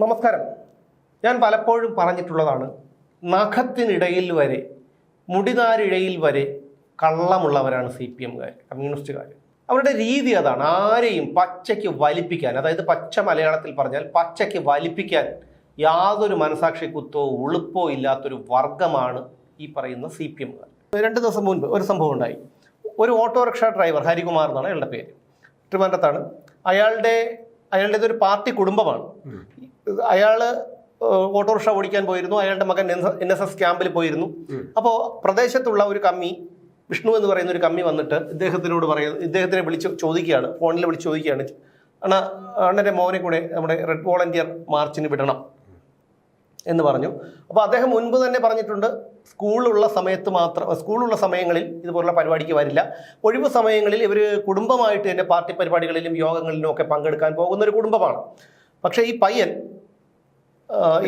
നമസ്കാരം. ഞാൻ പലപ്പോഴും പറഞ്ഞിട്ടുള്ളതാണ് നഖത്തിനിടയിൽ വരെ മുടിനാരിഴയിൽ വരെ കള്ളമുള്ളവരാണ് സി പി എംകാർ കമ്മ്യൂണിസ്റ്റുകാർ അവരുടെ രീതി അതാണ്. ആരെയും പച്ചയ്ക്ക് വലിപ്പിക്കാൻ അതായത് പച്ച മലയാളത്തിൽ പറഞ്ഞാൽ പച്ചയ്ക്ക് വലിപ്പിക്കാൻ യാതൊരു മനസാക്ഷി കുത്തോ ഉളുപ്പോ ഇല്ലാത്തൊരു വർഗമാണ് ഈ പറയുന്ന സി പി എംകാർ രണ്ട് ദിവസം മുൻപ് ഒരു സംഭവം ഉണ്ടായി. ഒരു ഓട്ടോറിക്ഷ ഡ്രൈവർ ഹരികുമാർ എന്നാണ് അയാളുടെ പേര്. തിരുവനന്തപുരത്താണ്. അയാളുടെ അയാളുടേത് ഒരു പാർട്ടി കുടുംബമാണ്. ഏഹ്, ഓട്ടോറിക്ഷ ഓടിക്കാൻ പോയിരുന്നു. അയാളുടെ മകൻ എൻ എസ് എസ് ക്യാമ്പിൽ പോയിരുന്നു. അപ്പോൾ പ്രദേശത്തുള്ള ഒരു കമ്മി വിഷ്ണു എന്ന് പറയുന്ന ഒരു കമ്മി വന്നിട്ട് ഇദ്ദേഹത്തിനോട് പറയുന്നു ഇദ്ദേഹത്തിനെ വിളിച്ച് ചോദിക്കുകയാണ് ഫോണിൽ വിളിച്ച് ചോദിക്കുകയാണ്. അണ്ണ അണ്ണന്റെ മോനെ കൂടെ നമ്മുടെ റെഡ് വോളണ്ടിയർ മാർച്ചിന് വിടണം എന്ന് പറഞ്ഞു. അപ്പോൾ അദ്ദേഹം മുൻപ് തന്നെ പറഞ്ഞിട്ടുണ്ട് സ്കൂളുള്ള സമയത്ത് മാത്രം സ്കൂളുള്ള സമയങ്ങളിൽ ഇതുപോലുള്ള പരിപാടിക്ക് വരില്ല. ഒഴിവ് സമയങ്ങളിൽ ഇവർ കുടുംബമായിട്ട് തന്നെ പാർട്ടി പരിപാടികളിലും യോഗങ്ങളിലും ഒക്കെ പങ്കെടുക്കാൻ പോകുന്ന ഒരു കുടുംബമാണ്. പക്ഷേ ഈ പയ്യൻ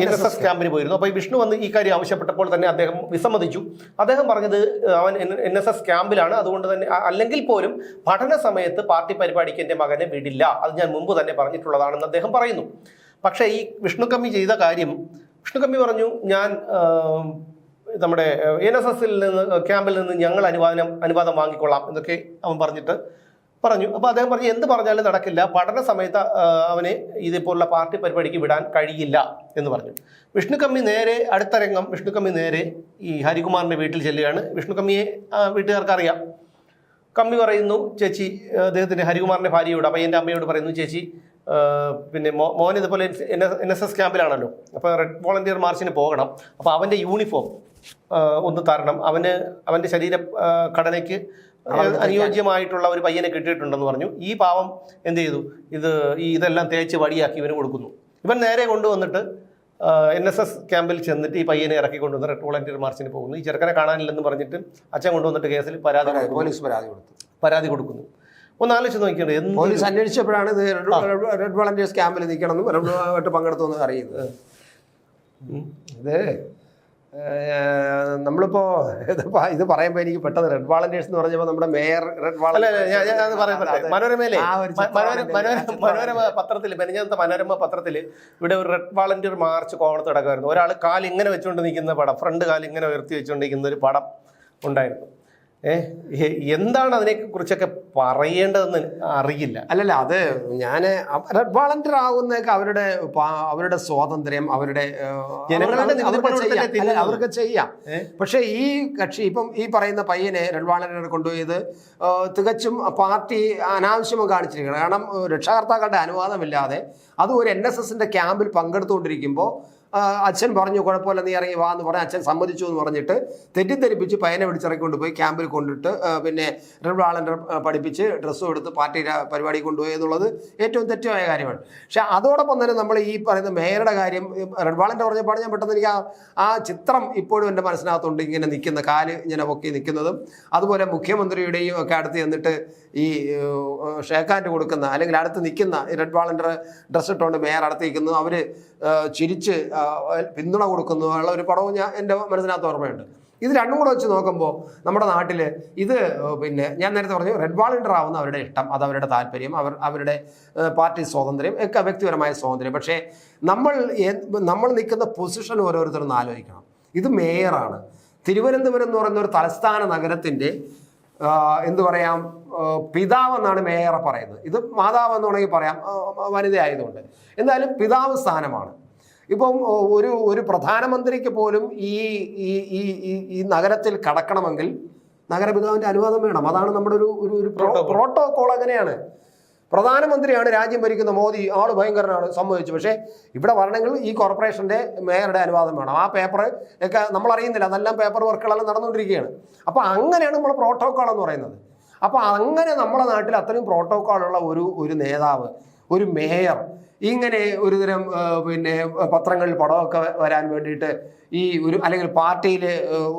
എൻ എസ് എസ് ക്യാമ്പിന് പോയിരുന്നു. അപ്പോൾ ഈ വിഷ്ണു വന്ന് ഈ കാര്യം ആവശ്യപ്പെട്ടപ്പോൾ തന്നെ അദ്ദേഹം വിസമ്മതിച്ചു. അദ്ദേഹം പറഞ്ഞത് അവൻ എൻ എസ് എസ് ക്യാമ്പിലാണ്. അതുകൊണ്ട് തന്നെ അല്ലെങ്കിൽ പോലും പഠന സമയത്ത് പാർട്ടി പരിപാടിക്ക് എന്റെ മകനെ വിടില്ല. അത് ഞാൻ മുമ്പ് തന്നെ പറഞ്ഞിട്ടുള്ളതാണെന്ന് അദ്ദേഹം പറയുന്നു. പക്ഷേ ഈ വിഷ്ണു കമ്മി ചെയ്ത കാര്യം വിഷ്ണു കമ്മി പറഞ്ഞു ഞാൻ നമ്മുടെ എൻ എസ് എസിൽ നിന്ന് ക്യാമ്പിൽ നിന്ന് ഞങ്ങൾ അനുവാദനം അനുവാദം വാങ്ങിക്കൊള്ളാം എന്നൊക്കെ അവൻ പറഞ്ഞിട്ട് പറഞ്ഞു. അപ്പോൾ അദ്ദേഹം പറഞ്ഞു എന്ത് പറഞ്ഞാലും നടക്കില്ല. പഠന സമയത്ത് അവന് ഇതേപോലുള്ള പാർട്ടി പരിപാടിക്ക് വിടാൻ കഴിയില്ല എന്ന് പറഞ്ഞു. വിഷ്ണു കമ്മി നേരെ അടുത്ത രംഗം വിഷ്ണു കമ്മി നേരെ ഈ ഹരികുമാറിന്റെ വീട്ടിൽ ചെല്ലുകയാണ്. വിഷ്ണു കമ്മിയെ വീട്ടുകാർക്ക് അറിയാം. കമ്മി പറയുന്നു ചേച്ചി അദ്ദേഹത്തിന്റെ ഹരികുമാറിന്റെ ഭാര്യയോട് അപ്പയ്യന്റെ അമ്മയോട് പറയുന്നു ചേച്ചി പിന്നെ മോ മോൻ ഇതുപോലെ എൻ എസ് എസ് ക്യാമ്പിലാണല്ലോ. അപ്പോൾ റെഡ് വോളണ്ടിയർ മാർച്ചിന് പോകണം. അപ്പോൾ അവന്റെ യൂണിഫോം ഒന്ന് തരണം. അവന് അവന്റെ ശരീര ഘടനയ്ക്ക് അനുയോജ്യമായിട്ടുള്ള ഒരു പയ്യനെ കിട്ടിയിട്ടുണ്ടെന്ന് പറഞ്ഞു. ഈ പാവം എന്ത് ചെയ്തു? ഇത് ഈ ഇതെല്ലാം തേച്ച് വടിയാക്കി ഇവന് കൊടുക്കുന്നു. ഇവൻ നേരെ കൊണ്ടുവന്നിട്ട് എൻ എസ് എസ് ക്യാമ്പിൽ ചെന്നിട്ട് ഈ പയ്യനെ ഇറക്കി കൊണ്ടുവന്ന് റെഡ് വോളണ്ടിയർ മാർച്ചിന് പോകുന്നു. ഈ ചെറുക്കനെ കാണാനില്ലെന്ന് പറഞ്ഞിട്ട് അച്ഛൻ കൊണ്ടുവന്നിട്ട് കേസിൽ പരാതി. പോലീസ് പരാതി കൊടുത്തു. പരാതി കൊടുക്കുന്നു. ഒന്ന് ആലോചിച്ച് നോക്കിയത് പോലീസ് അന്വേഷിച്ചപ്പോഴാണ് ഇത് റെഡ് വളണ്ടിയേഴ്സ് ക്യാമ്പിൽ നിൽക്കണമെന്നും റെഡ് പങ്കെടുത്തു എന്ന് അറിയുന്നത്. ഇത് ഏഹ്, നമ്മളിപ്പോ ഇത് പ- ഇത് പറയുമ്പോൾ എനിക്ക് പെട്ടെന്ന് റെഡ് വാളന്റിയേഴ്സ് എന്ന് പറഞ്ഞപ്പോൾ നമ്മുടെ മേയർ റെഡ് മനോരമയിലെ? ചിത്രമാണ് മനോരമ പത്രത്തിൽ മെനഞ്ഞാത്ത മനോരമ പത്രത്തിൽ ഇവിടെ ഒരു റെഡ് വാളന്റിയർ മാർച്ച് കോണത്ത് കിടക്കുമായിരുന്നു ഒരാൾ കാൽ ഇങ്ങനെ വെച്ചുകൊണ്ട് നിൽക്കുന്ന പടം ഫ്രണ്ട് കാൽ ഇങ്ങനെ ഉയർത്തി വെച്ചുകൊണ്ടിരിക്കുന്ന ഒരു പടം ഉണ്ടായിരുന്നു. എന്താണ് അതിനെ കുറിച്ചൊക്കെ പറയേണ്ടതെന്ന് അറിയില്ല. അല്ലല്ല അത് ഞാൻ വളണ്ടിയർ ആകുന്നതൊക്കെ അവരുടെ അവരുടെ സ്വാതന്ത്ര്യം അവരുടെ ജനങ്ങളുടെ അവർക്ക് ചെയ്യാം. പക്ഷേ ഈ കക്ഷി ഇപ്പം ഈ പറയുന്ന പയ്യനെ വാളണ്ടിയർ കൊണ്ടുപോയത് തികച്ചും പാർട്ടി അനാവശ്യമം കാണിച്ചിരിക്കുകയാണ്. കാരണം രക്ഷാകർത്താക്കളുടെ അനുവാദമില്ലാതെ അത് ഒരു എൻ എസ് എസിന്റെ ക്യാമ്പിൽ പങ്കെടുത്തുകൊണ്ടിരിക്കുമ്പോൾ അച്ഛൻ പറഞ്ഞു കുഴപ്പമില്ല നീ ഇറങ്ങി വാ എന്ന് പറഞ്ഞ് അച്ഛൻ സമ്മതിച്ചു എന്ന് പറഞ്ഞിട്ട് തെറ്റിദ്ധരിപ്പിച്ച് പയ്യനെ പിടിച്ചിറക്കി പോയി ക്യാമ്പിൽ കൊണ്ടിട്ട് പിന്നെ റെഡ് വാളണ്ടർ പഠിപ്പിച്ച് ഡ്രസ്സും എടുത്ത് പാർട്ടി പരിപാടി കൊണ്ടുപോയി എന്നുള്ളത് ഏറ്റവും തെറ്റായ കാര്യമാണ്. പക്ഷെ അതോടൊപ്പം തന്നെ നമ്മൾ ഈ പറയുന്ന മേയറുടെ കാര്യം ഈ റെഡ് വാളണ്ടർ പറഞ്ഞപ്പോൾ ഞാൻ പെട്ടെന്ന് എനിക്ക് ആ ആ ചിത്രം ഇപ്പോഴും എന്റെ മനസ്സിനകത്തുണ്ട് ഇങ്ങനെ നിൽക്കുന്ന കാൽ ഇങ്ങനെ പൊക്കി നിൽക്കുന്നതും. അതുപോലെ മുഖ്യമന്ത്രിയുടെയും ഒക്കെ അടുത്ത് ചെന്നിട്ട് ഈ ഷേക്കാൻഡ് കൊടുക്കുന്ന അല്ലെങ്കിൽ അടുത്ത് നിൽക്കുന്ന റെഡ് വാളണ്ടർ ഡ്രസ്സ് ഇട്ടുകൊണ്ട് മേയർ അടുത്ത് നിൽക്കുന്നു അവർ ചിരിച്ച് പിന്തുണ കൊടുക്കുന്നു. ഉള്ള ഒരു പടവും ഞാൻ എന്റെ മനസ്സിനകത്ത് ഓർമ്മയുണ്ട്. ഇത് രണ്ടും കൂടെ വെച്ച് നോക്കുമ്പോൾ നമ്മുടെ നാട്ടിൽ ഇത് പിന്നെ ഞാൻ നേരത്തെ പറഞ്ഞു റെഡ് വാളണ്ടർ ആവുന്ന അവരുടെ ഇഷ്ടം അത് അവരുടെ താല്പര്യം അവർ അവരുടെ പാർട്ടി സ്വാതന്ത്ര്യം ഒക്കെ വ്യക്തിപരമായ സ്വാതന്ത്ര്യം. പക്ഷേ നമ്മൾ നമ്മൾ നിൽക്കുന്ന പൊസിഷൻ ഓരോരുത്തരും ആലോചിക്കണം. ഇത് മേയറാണ്. തിരുവനന്തപുരം എന്ന് പറയുന്ന ഒരു തലസ്ഥാന നഗരത്തിന്റെ എന്ത് പറയാം? പിതാവ് പിതാവെന്നാണ് മേയറെ പറയുന്നത്. ഇത് മാതാവ് എന്ന് വേണമെങ്കിൽ പറയാം. വനിതയായതുകൊണ്ട്. എന്തായാലും പിതാവ് സ്ഥാനമാണ്. ഇപ്പം ഒരു ഒരു പ്രധാനമന്ത്രിക്ക് പോലും ഈ ഈ ഈ ഈ- നഗരത്തിൽ കടക്കണമെങ്കിൽ നഗരപിതാവിന്റെ അനുവാദം വേണം. അതാണ് നമ്മുടെ ഒരു ഒരു പ്രോട്ടോകോൾ അങ്ങനെയാണ്. പ്രധാനമന്ത്രിയാണ് രാജ്യം ഭരിക്കുന്ന മോദി. ആൾ ഭയങ്കരനാണ് സംഭവിച്ചു പക്ഷേ ഇവിടെ വരണമെങ്കിൽ ഈ കോർപ്പറേഷന്റെ മേയറുടെ അനുവാദം വേണം. ആ പേപ്പർ ഒക്കെ നമ്മൾ അറിയുന്നില്ല. അതെല്ലാം പേപ്പർ വർക്കുകളെല്ലാം നടന്നുകൊണ്ടിരിക്കുകയാണ്. അപ്പോൾ അങ്ങനെയാണ് നമ്മൾ പ്രോട്ടോക്കോൾ എന്ന് പറയുന്നത്. അപ്പോൾ അങ്ങനെ നമ്മുടെ നാട്ടിൽ അത്രയും പ്രോട്ടോക്കോളുള്ള ഒരു ഒരു നേതാവ് ഒരു മേയർ ഇങ്ങനെ ഒരുതരം പിന്നെ പത്രങ്ങളിൽ പടമൊക്കെ വരാൻ വേണ്ടിയിട്ട് ഈ ഒരു അല്ലെങ്കിൽ പാർട്ടിയിൽ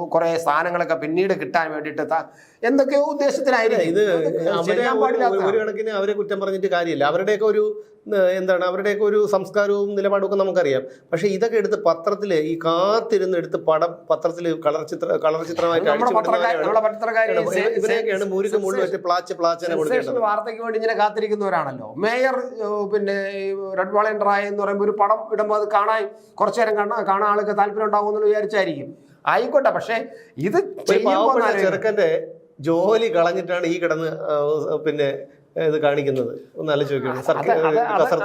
കുറെ സ്ഥാനങ്ങളൊക്കെ പിന്നീട് കിട്ടാൻ വേണ്ടിയിട്ട് എന്തൊക്കെയോ ഉദ്ദേശത്തിലായിരിക്കും. ഇത് ഒരു- കണക്കിന് അവരെ കുറ്റം പറഞ്ഞിട്ട് കാര്യമില്ല. അവരുടെയൊക്കെ ഒരു എന്താണ് അവരുടെയൊക്കെ ഒരു സംസ്കാരവും നിലപാടും ഒക്കെ നമുക്കറിയാം. പക്ഷെ ഇതൊക്കെ എടുത്ത് പത്രത്തിൽ ഈ കാത്തിരുന്ന് എടുത്ത് പടം പത്രത്തിൽ കളർ ചിത്ര കളർ ചിത്രമായിട്ട് ഇവരെയൊക്കെയാണ് മുരുക്ക് മുഴുവൻ പ്ലാച്ച് പ്ലാച്ചനെ വാർത്തയ്ക്ക് വേണ്ടി ഇങ്ങനെ കാത്തിരിക്കുന്നവരാണല്ലോ. മേയർ പിന്നെ റെഡ് റെഡ് റായ് എന്ന് പറയുമ്പോൾ ഒരു പടം ഇടുമ്പോൾ അത് കാണാൻ കുറച്ചു നേരം കാണാൻ കാണാൻ ആൾക്ക് താല്പര്യം ഉണ്ടാകുമെന്ന് വിചാരിച്ചായിരിക്കും. ആയിക്കോട്ടെ പക്ഷേ ഇത് ചെറുക്കന്റെ ജോലി കളഞ്ഞിട്ടാണ് ഈ കിടന്ന് പിന്നെ ഇത് കാണിക്കുന്നത്. ഒന്ന്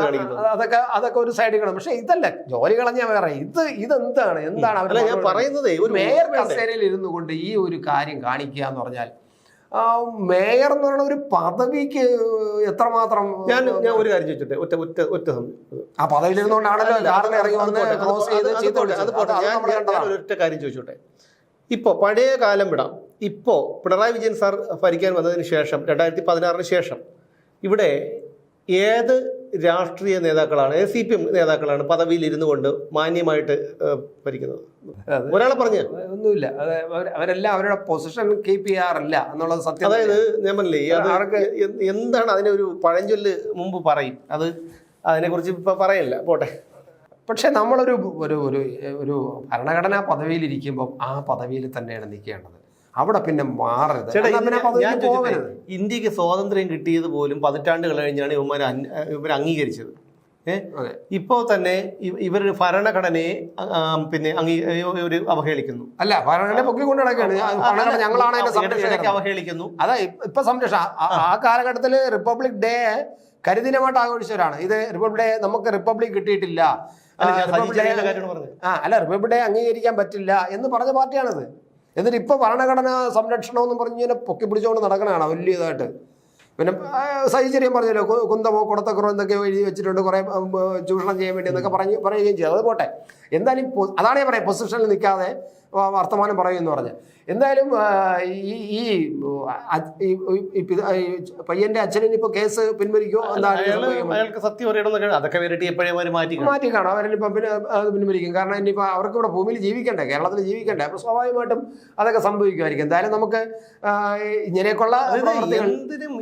കാണിക്കുന്നത്. അതൊക്കെ അതൊക്കെ ഒരു സൈഡിൽ കാണും പക്ഷെ ഇതല്ല ജോലി കളഞ്ഞ വേറെ ഇത് ഇതെന്താണ്? എന്താണ് ഞാൻ പറയുന്നത് ഒരു മേയർ കസേരയിൽ ഇരുന്നു കൊണ്ട് ഈ ഒരു കാര്യം കാണിക്കുക എന്ന് പറഞ്ഞാൽ മേയർ എന്ന് പറയുന്ന ഒരു പദവിക്ക് എത്രമാത്രം ഞാൻ ഞാൻ ഒരു കാര്യം ചോദിച്ചോട്ടെ? ഒറ്റ ഒറ്റ ഒറ്റ സമയം. ആ പദവിയിൽ ഇരുന്നുകൊണ്ടാണല്ലോ കാറിൽ ഇറങ്ങി വന്ന് ക്ലോസ് ക്രോസ് ചെയ്ത്. ഒരൊറ്റ കാര്യം ചോദിച്ചോട്ടെ? ഇപ്പോൾ പഴയ കാലം വിടാം. ഇപ്പോൾ പിണറായി വിജയൻ സാർ ഭരിക്കാൻ വന്നതിന് ശേഷം രണ്ടായിരത്തി പതിനാറിന് ശേഷം ഇവിടെ ഏത് രാഷ്ട്രീയ നേതാക്കളാണ് സി പി എം നേതാക്കളാണ് പദവിയിൽ ഇരുന്നു കൊണ്ട് മാന്യമായിട്ട് ഭരിക്കുന്നത്. ഒരാളെ പറഞ്ഞു? ഒന്നുമില്ല. അവരെല്ലാം അവരുടെ പൊസിഷൻ കീപ്പ് ചെയ്യാറില്ല എന്നുള്ളത് സത്യം അതായത് ഞാൻ പറഞ്ഞില്ലേ എന്താണ് അതിനെ ഒരു പഴഞ്ചൊല്ല് മുമ്പ് പറയും? അത് അതിനെക്കുറിച്ച് ഇപ്പൊ പറയല്ല പോട്ടെ. പക്ഷേ നമ്മളൊരു ഒരു ഒരു ഒരു ഭരണഘടനാ പദവിയിൽ ഇരിക്കുമ്പോൾ ആ പദവിയിൽ തന്നെയാണ് നിൽക്കേണ്ടത്. അവിടെ പിന്നെ മാറരുത്. ഇന്ത്യയ്ക്ക് സ്വാതന്ത്ര്യം കിട്ടിയത് പോലും പതിറ്റാണ്ടുകൾ കഴിഞ്ഞാണ് ഇവന്മാർ ഇവർ അംഗീകരിച്ചത്. ഇപ്പോൾ തന്നെ ഇവർ ഭരണഘടനയെ പിന്നെ ഒരു അവഹേളിക്കുന്നു. അല്ല ഭരണഘടന പൊക്കിക്കൊണ്ട് നടക്കുകയാണ് ഞങ്ങളാണ് അവഹേളിക്കുന്നു. അതാ ഇപ്പ- ഇപ്പൊ സംരക്ഷണം ആ- കാലഘട്ടത്തിൽ കാലഘട്ടത്തിൽ റിപ്പബ്ലിക് ഡേ കരിദിനമായിട്ട് ആഘോഷിച്ചവരാണ്. ഇത് റിപ്പബ്ലിക് ഡേ നമുക്ക് റിപ്പബ്ലിക് കിട്ടിയിട്ടില്ല. ആ അല്ല റിപ്പബ്ലിക് ഡേ അംഗീകരിക്കാൻ പറ്റില്ല എന്ന് പറഞ്ഞ പാർട്ടിയാണിത്. എന്നിട്ട് ഇപ്പോൾ ഭരണഘടന സംരക്ഷണം എന്ന് പറഞ്ഞ് ഇങ്ങനെ പൊക്കി പിടിച്ചുകൊണ്ട് നടക്കണതാണ് വലിയതായിട്ട്. പിന്നെ സൈചര്യം പറഞ്ഞല്ലോ കുന്തമോ കുടത്തക്കുറോ എന്തൊക്കെ എഴുതി വെച്ചിട്ടുണ്ട് കുറേ ചൂഷണം ചെയ്യാൻ വേണ്ടി എന്നൊക്കെ പറഞ്ഞ് പറയുകയും ചെയ്തു. അത് പോട്ടെ. എന്തായാലും അതാണ് ഞാൻ പറയാം പൊസിഷനിൽ നിൽക്കാതെ വർത്തമാനം പറയും എന്ന് പറഞ്ഞ്. എന്തായാലും ഈ ഈ പയ്യന്റെ അച്ഛനും ഇപ്പൊ കേസ് പിൻവലിക്കോ? അയാൾക്ക് സത്യം അറിയണമെന്നൊക്കെ അതൊക്കെ വരട്ടി എപ്പോഴേ മാറ്റി കാണും പിന്നെ പിൻവലിക്കും. കാരണം ഇനിയിപ്പോൾ അവർക്ക് ഇവിടെ ഭൂമിയിൽ ജീവിക്കണ്ടേ? കേരളത്തിൽ ജീവിക്കണ്ടേ? അപ്പോൾ സ്വാഭാവികമായിട്ടും അതൊക്കെ സംഭവിക്കുമായിരിക്കും. എന്തായാലും നമുക്ക് ഇങ്ങനെയൊക്കെയുള്ള എന്തിനും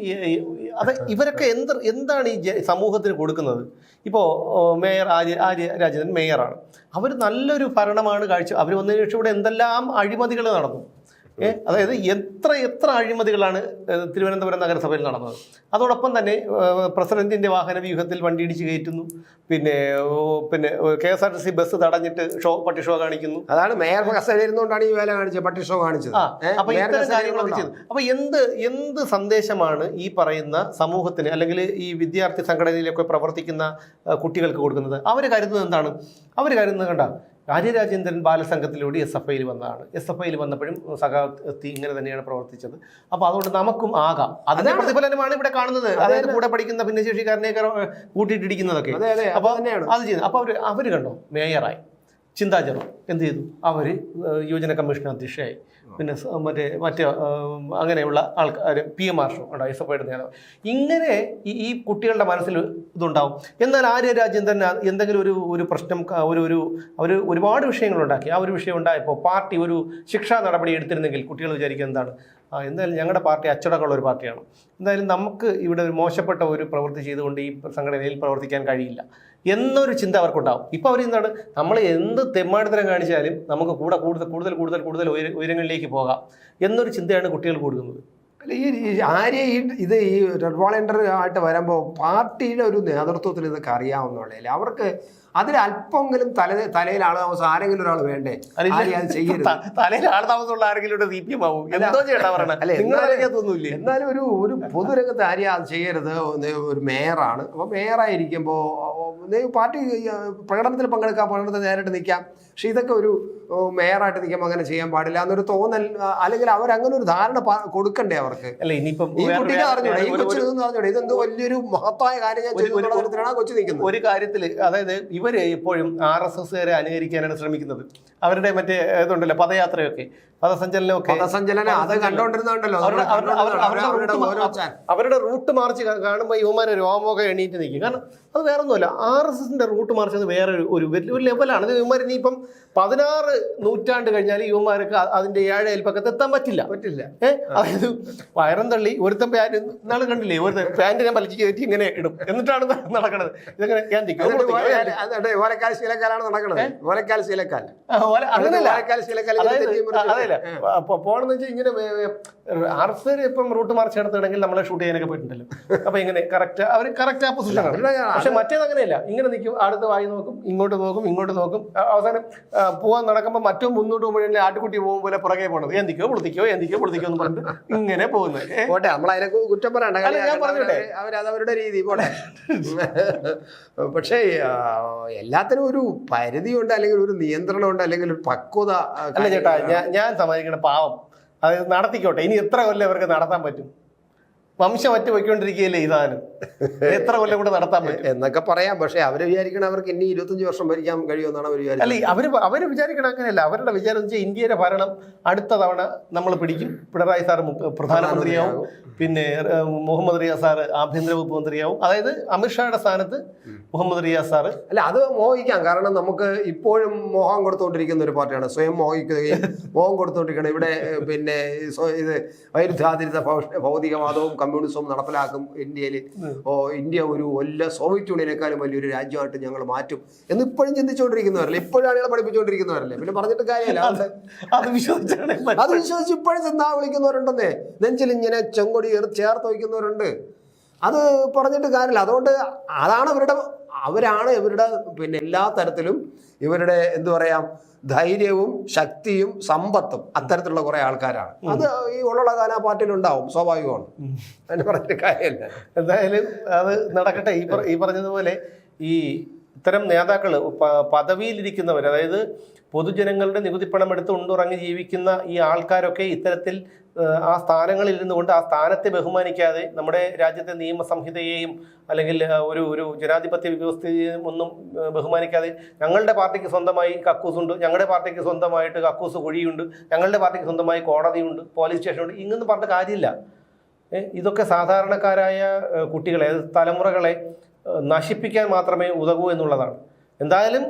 അത് ഇവരൊക്കെ എന്ത് എന്താണ് ഈ സമൂഹത്തിന് കൊടുക്കുന്നത്? ഇപ്പോൾ മേയർ ആര്യ ആര്യ രാജേന്ദ്രൻ മേയറാണ്. അവർ നല്ലൊരു ഭരണമാണ് കാഴ്ച അവർ വന്നതിന് ശേഷം ഇവിടെ എന്തെല്ലാം അഴിമതികൾ നടന്നു. അതായത് എത്ര എത്ര അഴിമതികളാണ് തിരുവനന്തപുരം നഗരസഭയിൽ നടന്നത്. അതോടൊപ്പം തന്നെ പ്രസിഡന്റിന്റെ വാഹന വ്യൂഹത്തിൽ വണ്ടി ഇടിച്ച് കയറ്റുന്നു. പിന്നെ പിന്നെ K S R T C bus തടഞ്ഞിട്ട് show പട്ടി ഷോ കാണിക്കുന്നു. അതാണ് മേയർ കസേര ഈ വേല കാണിച്ചത് പട്ടി ഷോ കാണിച്ചത്. അപ്പൊ ഇത്തരം കാര്യങ്ങളൊക്കെ ചെയ്തു. അപ്പൊ എന്ത് എന്ത് സന്ദേശമാണ് ഈ പറയുന്ന സമൂഹത്തിന് അല്ലെങ്കിൽ ഈ വിദ്യാർത്ഥി സംഘടനയിലൊക്കെ പ്രവർത്തിക്കുന്ന കുട്ടികൾക്ക് കൊടുക്കുന്നത്? അവർ കരുതുന്നത് എന്താണ്? അവർ കരുതുന്നത് കണ്ട ആര്യരാജേന്ദ്രൻ ബാലസംഘത്തിലൂടെ എസ് എഫ് ഐയിൽ വന്നതാണ്. എസ് എഫ് ഐയിൽ വന്നപ്പോഴും സഖാത്തി ഇങ്ങനെ തന്നെയാണ് പ്രവർത്തിച്ചത്. അപ്പൊ അതുകൊണ്ട് നമുക്കും ആകാം. അതിന്റെ. പ്രതിഫലനമാണ് ഇവിടെ കാണുന്നത്. അതായത് കൂടെ പഠിക്കുന്ന ഭിന്നശേഷിക്കാരനെയൊക്കെ കൂട്ടിയിട്ടിരിക്കുന്നതൊക്കെ. അതെ അതെ. ചെയ്യുന്നത്. അപ്പോൾ അവർ അവർ കണ്ടോ? മേയറായി. ചിന്താജറോ എന്ത് ചെയ്തു? അവർ യുവജന കമ്മീഷൻ അധ്യക്ഷയായി. പിന്നെ മറ്റേ മറ്റേ അങ്ങനെയുള്ള ആൾക്കാർ പി എം ആർഷോ ഉണ്ടാവും എസ് നേതാവ്. ഇങ്ങനെ ഈ ഈ കുട്ടികളുടെ മനസ്സിൽ ഇതുണ്ടാവും. എന്നാൽ ആര്യ രാജേന്ദ്രൻ തന്നെ എന്തെങ്കിലും ഒരു ഒരു പ്രശ്നം ഒരു ഒരു അവർ ഒരുപാട് വിഷയങ്ങളുണ്ടാക്കി ആ ഒരു വിഷയം ഉണ്ടായപ്പോൾ പാർട്ടി ഒരു ശിക്ഷാ നടപടി എടുത്തിരുന്നെങ്കിൽ കുട്ടികൾ വിചാരിക്കുക എന്താണ്? എന്തായാലും ഞങ്ങളുടെ പാർട്ടി അച്ചടക്കമുള്ള ഒരു പാർട്ടിയാണ്. എന്തായാലും നമുക്ക് ഇവിടെ ഒരു മോശപ്പെട്ട ഒരു പ്രവൃത്തി ചെയ്തുകൊണ്ട് ഈ സംഘടനയിൽ പ്രവർത്തിക്കാൻ കഴിയില്ല. എന്നൊരു ചിന്ത അവർക്കുണ്ടാവും. ഇപ്പോൾ അവർ എന്താണ്? നമ്മൾ എന്ത് തെമ്മാടിത്തരം കാണിച്ചാലും നമുക്ക് കൂടെ കൂടുതൽ കൂടുതൽ കൂടുതൽ കൂടുതൽ ഉയരങ്ങളിലേക്ക് പോകാം എന്നൊരു ചിന്തയാണ് കുട്ടികൾ കൊടുക്കുന്നത്. അല്ല, ഈ ആരെ ഈ ഇത് ഈ റെഡ് വാളണ്ടർ ആയിട്ട് വരുമ്പോൾ പാർട്ടിയുടെ ഒരു നേതൃത്വത്തിൽ ഇതൊക്കെ അറിയാവുന്നുള്ളതല്ലേ അവർക്ക് അതിൽ അല്പമെങ്കിലും തല തലയിൽ ആൾ താമസം ആരെങ്കിലും ഒരാൾ വേണ്ടേ? അത് ചെയ്യരുത്. തലയിൽ ആൾ താമസമുള്ള ആരെങ്കിലും സി പി എം ആവും. എന്തോ ചേട്ടാ പറയണ? നിങ്ങൾ എന്നാലും- ഒരു ഒരു പൊതുരംഗത്ത് ആര്യ അത് ചെയ്യരുത്. ഒരു മേയറാണ്. അപ്പോൾ മേയറായിരിക്കുമ്പോൾ പാർട്ടി പ്രകടനത്തിൽ പങ്കെടുക്കാം പ്രകടനത്തിൽ നേരിട്ട് നിൽക്കാം. പക്ഷെ ഇതൊക്കെ ഒരു മേയറായിട്ട് നിൽക്കുമ്പോൾ അങ്ങനെ ചെയ്യാൻ പാടില്ല എന്നൊരു തോന്നൽ അല്ലെങ്കിൽ അവർ അങ്ങനെ ഒരു ധാരണ കൊടുക്കണ്ടേ അവർക്ക്? അല്ല ഇനിയിപ്പം ഈ കുട്ടിക്ക് അറിഞ്ഞൂടെ? ഈ കൊച്ചു അറിഞ്ഞൂടെ? ഇതെന്തോ വലിയൊരു മഹത്തായ കാര്യം ഞാൻ കൊച്ചു നിൽക്കുന്നത് ഒരു കാര്യത്തിൽ അതായത് ഇവർ ഇപ്പോഴും ആർ എസ് എസ്സുകാരെ അനുകരിക്കാനാണ് ശ്രമിക്കുന്നത്. അവരുടെ മറ്റേ ഇതുണ്ടല്ലോ പദയാത്രയൊക്കെ പദസഞ്ചലനമൊക്കെ. അവരുടെ- റൂട്ട് മാർച്ച് കാണുമ്പോൾ യുവമാരെ രോമൊക്കെ എണീറ്റ് നിൽക്കും കാരണം അത് വേറെ ഒന്നുമല്ല ആർ എസ് എസിന്റെ റൂട്ട് മാർച്ച് അത് വേറെ ഒരു- ഒരു ലെവലാണ് അത് യുവമാർ ഇനിയിപ്പം പതിനാറ് നൂറ്റാണ്ട് കഴിഞ്ഞാൽ യുവമാർക്ക് അതിന്റെ ഏഴ് അയൽപ്പക്കത്ത് എത്താൻ പറ്റില്ല. പറ്റില്ല. ഏഹ് അതായത് വയറും തള്ളി ഒരുത്തൻ പാന്റ് നാളെ കണ്ടില്ലേ? ഒരു പാന്റ് ഞാൻ വലിച്ചു കയറ്റി ഇങ്ങനെ ഇടും. എന്നിട്ടാണ് നടക്കുന്നത് നടക്കണത്. ഇതെങ്ങനെ ഞാൻ ഓലക്കാൽ ശീലക്കാലാണ് നടക്കുന്നത് ഓലക്കാൽ ശീലക്കാൽ. അങ്ങനെയല്ല പോണെന്ന് വെച്ചാൽ ഇങ്ങനെ ആർ എസ് ഇപ്പം റൂട്ട് മാർച്ച് നടത്തുകയാണെങ്കിൽ നമ്മളെ ഷൂട്ട് ചെയ്യാനൊക്കെ പോയിട്ടുണ്ടല്ലോ. അപ്പൊ ഇങ്ങനെ കറക്റ്റ് അവർ കറക്റ്റ് ആ പൊസിഷൻ പക്ഷെ മറ്റേത് അങ്ങനെയല്ല. ഇങ്ങനെ നിൽക്കും അടുത്ത് വായി നോക്കും ഇങ്ങോട്ട് നോക്കും ഇങ്ങോട്ട് നോക്കും. അവസാനം പോകാൻ പോവാൻ നടക്കുമ്പോൾ മറ്റും മുന്നോട്ട് പോകുമ്പോഴേ ആട്ടുകുട്ടി പോകും പോലെ പുറകെ പോണത്. എന്തിക്കോ പൊളിത്തിക്കോ എന്തിക്കോ പൊളിത്തിക്കോ എന്ന് പറഞ്ഞിട്ട് ഇങ്ങനെ പോകുന്നത്. പോട്ടെ നമ്മളതിനെ കു- കുറ്റം പറയണ്ട. ഞാൻ പറഞ്ഞോട്ടെ. അവരത് അവരുടെ രീതി പോട്ടെ. പക്ഷേ എല്ലാത്തിനും ഒരു പരിധിയുണ്ട് അല്ലെങ്കിൽ ഒരു നിയന്ത്രണമുണ്ട് അല്ലെങ്കിൽ ഒരു പക്വത അല്ല ചേട്ടാ ഞാൻ ഞാൻ സമ്മതിക്കണ പാവം. അത് നടത്തിക്കോട്ടെ. ഇനി എത്ര കൊല്ലം ഇവർക്ക് നടത്താൻ പറ്റും? വംശം ഒറ്റ പോയിക്കൊണ്ടിരിക്കുകയല്ലേ ഈ സാധനം? എത്ര കൊല്ലം കൂടെ നടത്താൻ പറ്റും? എന്നൊക്കെ പറയാം. പക്ഷെ അവർ വിചാരിക്കണം അവർക്ക് ഇനി ഇരുപത്തഞ്ച് വർഷം ഭരിക്കാൻ കഴിയുമെന്നാണ് അവർ അല്ല അവർ അവർ അവർ അവർ വിചാരിക്കണം അങ്ങനെയല്ല. അവരുടെ വിചാരം വെച്ചാൽ ഇന്ത്യയുടെ ഭരണം അടുത്ത തവണ നമ്മൾ പിടിക്കും. പിണറായി സാർ പ്രധാനമന്ത്രിയാവും. പിന്നെ മുഹമ്മദ് റിയാസ് സാർ ആഭ്യന്തര വകുപ്പ് മന്ത്രിയാവും. അതായത് അമിത്ഷായുടെ സ്ഥാനത്ത് മുഹമ്മദ് റിയാസ് സാറ് അല്ല അത് മോഹിക്കാം. കാരണം നമുക്ക് ഇപ്പോഴും മോഹം കൊടുത്തുകൊണ്ടിരിക്കുന്ന ഒരു പാർട്ടിയാണ്. സ്വയം മോഹിക്കുകയും മോഹം കൊടുത്തുകൊണ്ടിരിക്കണം ഇവിടെ പിന്നെ ഇത് വൈരുദ്ധ്യാതിരിത ഭൗ- ഭൗതികവാദവും കമ്മ്യൂണിസവും നടപ്പിലാക്കും ഇന്ത്യയിൽ. ഓ ഇന്ത്യ ഒരു വല്ല സോവിയറ്റ് യൂണിയനേക്കാളും വലിയൊരു രാജ്യമായിട്ട് ഞങ്ങൾ മാറ്റും എന്ന് ഇപ്പോഴും ചിന്തിച്ചുകൊണ്ടിരിക്കുന്നവരല്ലേ? ഇപ്പോഴും ആളുകളെ പഠിപ്പിച്ചുകൊണ്ടിരിക്കുന്നവരല്ലേ? പിന്നെ പറഞ്ഞിട്ട് കാര്യമല്ല. അത് വിശ്വസിച്ചാണ് അത് വിശ്വസിച്ച് ഇപ്പോഴും ചിന്താ വിളിക്കുന്നവരുണ്ടെന്നേ. നെഞ്ചിൽ ഇങ്ങനെ ചെങ്കൊടി ചേർത്ത് വയ്ക്കുന്നവരുണ്ട്. അത് പറഞ്ഞിട്ട് കാര്യമില്ല. അതുകൊണ്ട് അതാണ് ഇവരുടെ അവരാണ് ഇവരുടെ പിന്നെ എല്ലാ തരത്തിലും ഇവരുടെ എന്തു പറയാം ധൈര്യവും ശക്തിയും സമ്പത്തും അത്തരത്തിലുള്ള കുറെ ആൾക്കാരാണ്. അത് ഈ ഉള്ള കാല പാർട്ടിയിലുണ്ടാവും സ്വാഭാവികമാണ് അതിന് പറഞ്ഞിട്ട് കാര്യമില്ല. എന്തായാലും അത് നടക്കട്ടെ. ഈ പറഞ്ഞതുപോലെ ഈ ഇത്തരം നേതാക്കൾ പദവിയിലിരിക്കുന്നവർ അതായത് പൊതുജനങ്ങളുടെ നികുതി പണം എടുത്ത് ഉണ്ടുറങ്ങി ജീവിക്കുന്ന ഈ ആൾക്കാരൊക്കെ ഇത്തരത്തിൽ ആ സ്ഥാനങ്ങളിൽ ഇരുന്നുകൊണ്ട് ആ സ്ഥാനത്തെ ബഹുമാനിക്കാതെ നമ്മുടെ രാജ്യത്തെ നിയമസംഹിതയെയും അല്ലെങ്കിൽ ഒരു ഒരു ജനാധിപത്യ വ്യവസ്ഥയെയും ഒന്നും ബഹുമാനിക്കാതെ ഞങ്ങളുടെ പാർട്ടിക്ക് സ്വന്തമായി കക്കൂസുണ്ട് ഞങ്ങളുടെ പാർട്ടിക്ക് സ്വന്തമായിട്ട് കക്കൂസ് കുഴിയുണ്ട് ഞങ്ങളുടെ പാർട്ടിക്ക് സ്വന്തമായി കോടതിയുണ്ട് പോലീസ് സ്റ്റേഷനുണ്ട് ഇങ്ങൊന്നും പറഞ്ഞ കാര്യമില്ല. ഇതൊക്കെ സാധാരണക്കാരായ കുട്ടികളെ തലമുറകളെ നശിപ്പിക്കാൻ മാത്രമേ ഉതകൂ എന്നുള്ളതാണ്. എന്തായാലും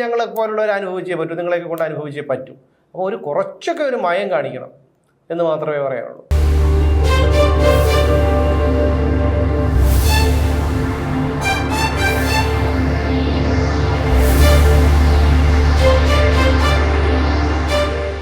ഞങ്ങളെ പോലുള്ളവർ അനുഭവിച്ചേ പറ്റൂ. നിങ്ങളെയൊക്കെ കൊണ്ട് അനുഭവിച്ചേ പറ്റൂ. അപ്പോൾ ഒരു കുറച്ചൊക്കെ ഒരു മയം കാണിക്കണം എന്ന് മാത്രമേ പറയാനുള്ളൂ.